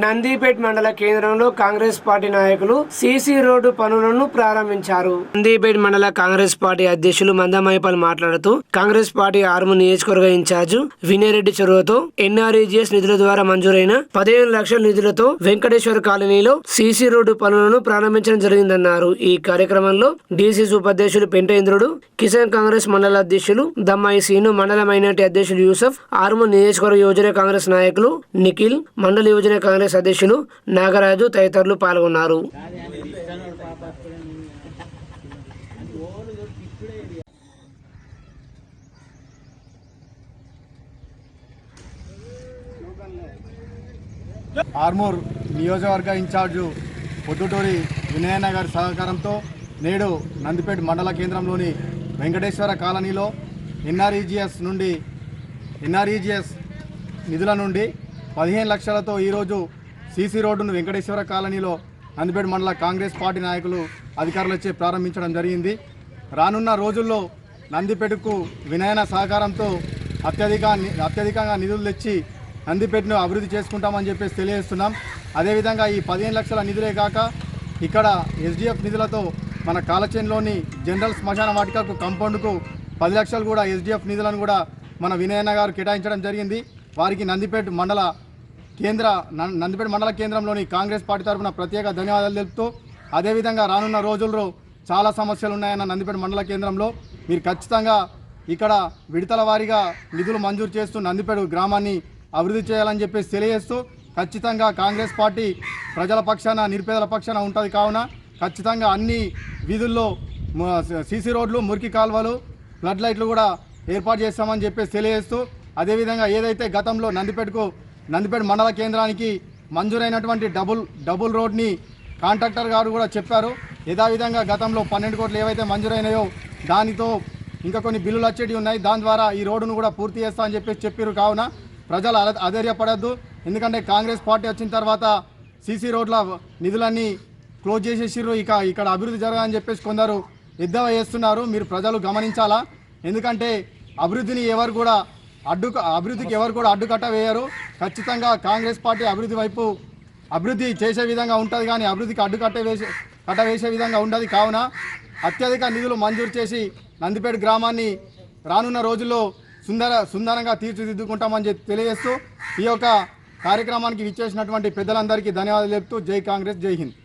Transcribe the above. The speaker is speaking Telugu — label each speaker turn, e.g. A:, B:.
A: నందిపేట్ మండల కేంద్రంలో కాంగ్రెస్ పార్టీ నాయకులు సీసీ రోడ్డు పనులను ప్రారంభించారు. నందిపేట్ మండల కాంగ్రెస్ పార్టీ అధ్యక్షులు మందమైపాల్ మాట్లాడుతూ కాంగ్రెస్ పార్టీ ఆర్ము నియోజకవర్గ ఇన్ఛార్జ్ వినయరెడ్డి చొరవతో ఎన్ఆర్ఈజిఎస్ నిధుల ద్వారా మంజూరైన పదిహేను లక్షల నిధులతో వెంకటేశ్వర కాలనీలో సీసీ రోడ్డు పనులను ప్రారంభించడం జరిగిందన్నారు. ఈ కార్యక్రమంలో డిసిసి ఉపాధ్యక్షులు పెంటేంద్రుడు కిసాన్ కాంగ్రెస్ మండల అధ్యక్షులు దమ్మాయి సీను మండల మైనార్టీ అధ్యక్షులు యూసఫ్ ఆర్ము నియోజకవర్గ యువజన కాంగ్రెస్ నాయకులు నిఖిల్ మండల యువజన కాంగ్రెస్ అధ్యక్షులు నాగరాజు తదితరులు పాల్గొన్నారు.
B: ఆర్మూర్ నియోజకవర్గ ఇన్ఛార్జు పొద్దుటూరి వినయన్న గారి సహకారంతో నేడు నందిపేట మండల కేంద్రంలోని వెంకటేశ్వర కాలనీలో ఎన్ఆర్ఈజిఎస్ నుండి ఎన్ఆర్ఈజిఎస్ నిధుల నుండి పదిహేను లక్షలతో ఈరోజు సీసీ రోడ్డును వెంకటేశ్వర కాలనీలో నందిపేట మండల కాంగ్రెస్ పార్టీ నాయకులు అధికారులచే ప్రారంభించడం జరిగింది. రానున్న రోజుల్లో నందిపేటకు వినయన సహకారంతో అత్యధిక అత్యధికంగా నిధులు తెచ్చి నందిపేటను అభివృద్ధి చేసుకుంటామని చెప్పేసి తెలియజేస్తున్నాం. అదేవిధంగా ఈ పదిహేను లక్షల నిధులే కాక ఇక్కడ ఎస్డిఎఫ్ నిధులతో మన కాలచేన్లోని జనరల్ శ్మశాన వాటికకు కంపౌండ్కు పది లక్షలు కూడా ఎస్డిఎఫ్ నిధులను కూడా మన వినయన్న గారు కేటాయించడం జరిగింది. వారికి నందిపేట మండల కేంద్ర నందిపేట మండల కేంద్రంలోని కాంగ్రెస్ పార్టీ తరఫున ప్రత్యేక ధన్యవాదాలు తెలుపుతూ అదేవిధంగా రానున్న రోజుల్లో చాలా సమస్యలు ఉన్నాయన్న నందిపేట మండల కేంద్రంలో. మీరు ఖచ్చితంగా ఇక్కడ విడతల వారీగా నిధులు మంజూరు చేస్తూ నందిపేట గ్రామాన్ని అభివృద్ధి చేయాలని చెప్పేసి తెలియజేస్తూ ఖచ్చితంగా కాంగ్రెస్ పార్టీ ప్రజల పక్షాన నిరుపేదల పక్షాన ఉంటుంది కావున ఖచ్చితంగా అన్ని వీధుల్లో సీసీ రోడ్లు మురికి కాలువలు ఫ్లడ్ లైట్లు కూడా ఏర్పాటు చేస్తామని చెప్పేసి తెలియజేస్తూ అదేవిధంగా ఏదైతే గతంలో నందిపేటకు నందిపేట మండల కేంద్రానికి మంజూరైనటువంటి డబుల్ డబుల్ రోడ్ని కాంట్రాక్టర్ గారు కూడా చెప్పారు. యథావిధంగా గతంలో పన్నెండు కోట్లు ఏవైతే మంజూరైనాయో దానితో ఇంకా కొన్ని బిల్లులు వచ్చేటివి ఉన్నాయి. దాని ద్వారా ఈ రోడ్డును కూడా పూర్తి చేస్తా అని చెప్పేసి చెప్పారు. కావున ప్రజలు అధ- అధైర్యపడద్దు. ఎందుకంటే కాంగ్రెస్ పార్టీ వచ్చిన తర్వాత సీసీ రోడ్ల నిధులన్నీ క్లోజ్ చేసేసిర్రు. ఇక ఇక్కడ అభివృద్ధి జరగాలని చెప్పేసి కొందరు ఎద్దవ చేస్తున్నారు. మీరు ప్రజలు గమనించాలా? ఎందుకంటే అభివృద్ధిని ఎవరు కూడా అడ్డు అభివృద్ధికి ఎవరు కూడా అడ్డుకట్ట వేయరు. ఖచ్చితంగా కాంగ్రెస్ పార్టీ అభివృద్ధి వైపు అభివృద్ధి చేసే విధంగా ఉంటుంది కానీ అభివృద్ధికి అడ్డుకట్ట వేసే కట్ట వేసే విధంగా ఉండదు. కావున అత్యధిక నిధులు మంజూరు చేసి నందిపేట గ్రామాన్ని రానున్న రోజుల్లో సుందర సుందరంగా తీర్చిదిద్దుకుంటామని చెప్పి తెలియజేస్తూ ఈ యొక్క కార్యక్రమానికి విచ్చేసినటువంటి పెద్దలందరికీ ధన్యవాదాలు చెప్తూ జై కాంగ్రెస్ జై హింద్.